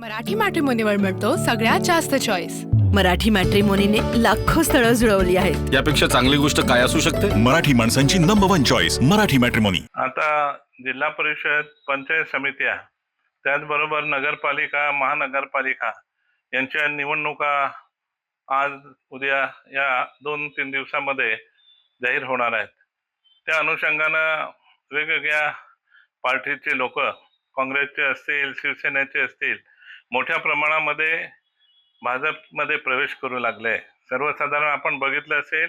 मराठी मॅट्रिमोनीवर मिळतो सगळ्यात जास्त चॉईस मराठी मॅट्रिमोनीने लाखो स्थळं जुळवली आहेत. यापेक्षा चांगली गोष्ट काय असू शकते? मराठी माणसांची number one choice Marathi matrimony आता जिल्हा परिषद पंचायत समित्या त्याचबरोबर नगरपालिका महानगरपालिका यांच्या निवडणुका आज उद्या या दोन तीन दिवसामध्ये जाहीर होणार आहेत. त्या अनुषंगानं वेगवेगळ्या पार्टीचे लोक काँग्रेसचे असतील शिवसेनेचे असतील मोठ्या प्रमाणामध्ये भाजपमध्ये प्रवेश करू लागले. सर्वसाधारण आपण बघितलं असेल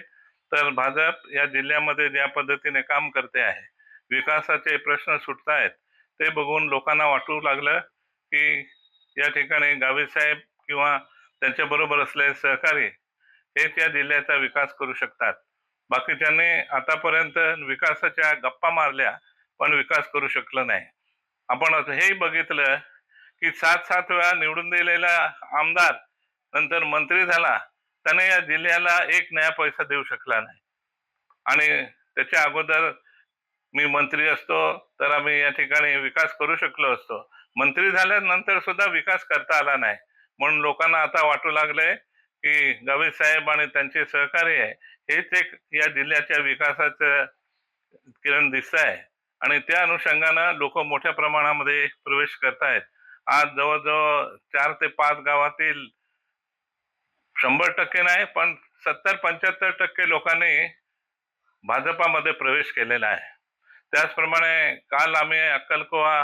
तर भाजप या जिल्ह्यामध्ये ज्या पद्धतीने काम करते आहे विकासाचे प्रश्न सुटत आहेत ते बघून लोकांना वाटू लागलं की या ठिकाणी गावी साहेब किंवा त्यांच्याबरोबर असलेले सहकारी हे त्या जिल्ह्याचा विकास करू शकतात. बाकीच्यांनी आतापर्यंत विकासाच्या गप्पा मारल्या पण विकास करू शकलं नाही. आपण असं हेही बघितलं की सात सात वेळा निवडून दिलेला आमदार नंतर मंत्री झाला त्याने या जिल्ह्याला एक नया पैसा देऊ शकला नाही. आणि त्याच्या अगोदर मी मंत्री असतो तर आम्ही या ठिकाणी विकास करू शकलो असतो. मंत्री झाल्यानंतर सुद्धा विकास करता आला नाही. म्हणून लोकांना आता वाटू लागलंय की गवे साहेब आणि त्यांचे सहकारी आहे हेच एक या जिल्ह्याच्या विकासाचं किरण दिसत आहे आणि त्या अनुषंगानं लोक मोठ्या प्रमाणामध्ये प्रवेश करतायत. आज जवळजवळ चार ते पाच गावातील शंभर टक्के नाही पण सत्तर पंच्याहत्तर टक्के लोकांनी भाजपामध्ये प्रवेश केलेला आहे. त्याचप्रमाणे काल आम्ही अक्कलकोवा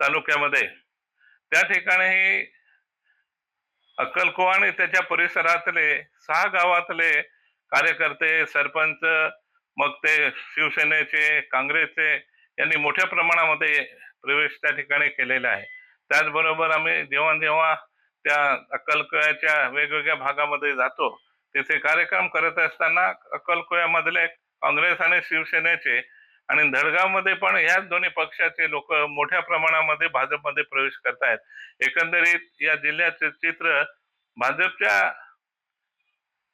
तालुक्यामध्ये त्या ठिकाणीही अक्कलकोवा आणि त्याच्या परिसरातले सहा गावातले कार्यकर्ते सरपंच मग ते शिवसेनेचे काँग्रेसचे यांनी मोठ्या प्रमाणामध्ये प्रवेश त्या ठिकाणी केलेला आहे. त्याचबरोबर आम्ही जेव्हा जेव्हा त्या अक्कलकोयाच्या वेगवेगळ्या भागामध्ये जातो तिथे कार्यक्रम करत असताना अक्कलकोयामधले काँग्रेस आणि शिवसेनेचे आणि धडगावमध्ये पण ह्याच दोन्ही पक्षाचे लोक मोठ्या प्रमाणामध्ये भाजपमध्ये प्रवेश करतायत. एकंदरीत या जिल्ह्याचे चित्र भाजपच्या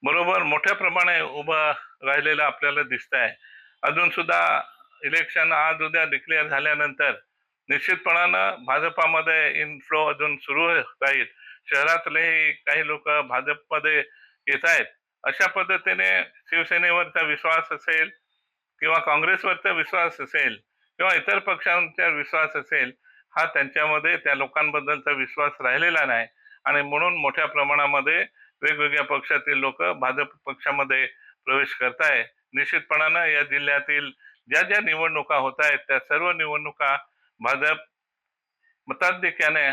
बरोबर मोठ्या प्रमाणे उभं राहिलेलं आपल्याला दिसत आहे अजून सुद्धा इलेक्शन आज उद्या डिक्लेअर झाल्यानंतर निश्चितपणानं भाजपामध्ये इनफ्लो अजून सुरू राहील शहरातलेही काही लोक भाजपमध्ये येत आहेत. अशा पद्धतीने शिवसेनेवरचा विश्वास असेल किंवा काँग्रेसवरचा विश्वास असेल किंवा इतर पक्षांचा विश्वास असेल हा त्यांच्यामध्ये त्या लोकांबद्दलचा विश्वास राहिलेला नाही. आणि म्हणून मोठ्या प्रमाणामध्ये वेगवेगळ्या पक्षातील लोक भाजप पक्षामध्ये प्रवेश करताय. निश्चितपणानं या जिल्ह्यातील ज्या ज्या निवडणुका होत आहेत त्या सर्व निवडणुका भाजप मताधिक्याने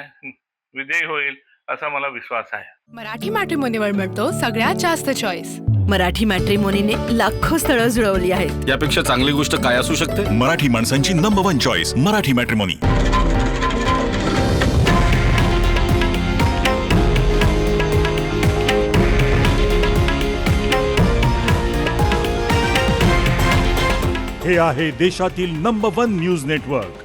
विजयी होईल असा मला विश्वास आहे. मराठी मॅट्रिमोनीवर मिळतो सगळ्यात जास्त चॉईस मराठी मॅट्रिमोनीने लाखो स्थळं जुळवली आहेत. यापेक्षा चांगली गोष्ट काय असू शकते? मराठी माणसांची number one choice Marathi matrimony हे आहे देशातील नंबर वन न्यूज नेटवर्क